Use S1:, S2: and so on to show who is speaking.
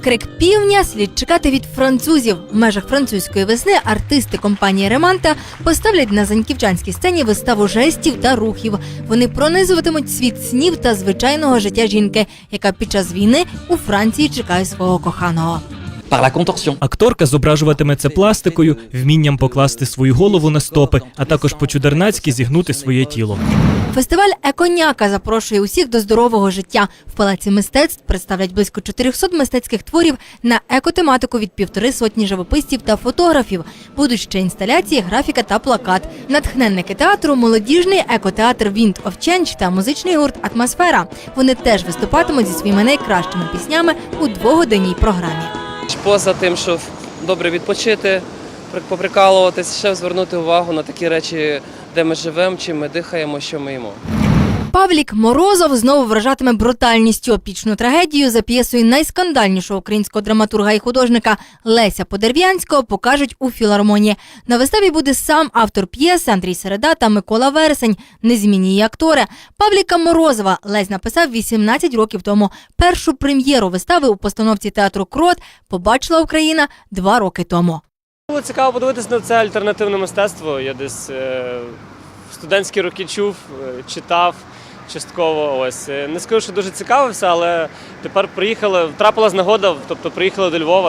S1: крик півня слід чекати від французів. В межах французької весни артисти компанії Реманта поставлять на заньківчанській сцені виставу жестів та рухів. Вони пронизуватимуть світ снів та звичайного життя жінки, яка під час війни у Франції чекає свого коханого.
S2: Акторка зображуватиме це пластикою, вмінням покласти свою голову на стопи, а також по-чудернацьки зігнути своє тіло.
S1: Фестиваль Еконяка запрошує усіх до здорового життя. В палаці мистецтв представлять близько 400 мистецьких творів на екотематику від півтори сотні живописців та фотографів. Будуть ще інсталяції, графіка та плакат. Натхненники театру, молодіжний екотеатр Wind of Change та музичний гурт Атмосфера. Вони теж виступатимуть зі своїми найкращими піснями у двогодинній програмі.
S3: Поза тим, що добре відпочити, при- поприкалуватись, ще звернути увагу на такі речі, де ми живемо, чим ми дихаємо, що ми їмо.
S1: Павлік Морозов знову вражатиме брутальністю епічну трагедію за п'єсою найскандальнішого українського драматурга і художника Леся Подерв'янського покажуть у філармонії. На виставі буде сам автор п'єси Андрій Середа та Микола Вересень, незмінні актори. Павліка Морозова Лесь написав 18 років тому. Першу прем'єру вистави у постановці театру Крот побачила Україна два роки тому.
S4: Було цікаво подивитися на це альтернативне мистецтво. Я десь е, в студентські роки чув, е, читав частково. Ось не скажу, що дуже цікавився, але тепер приїхали. Трапилась нагода, тобто приїхали до Львова.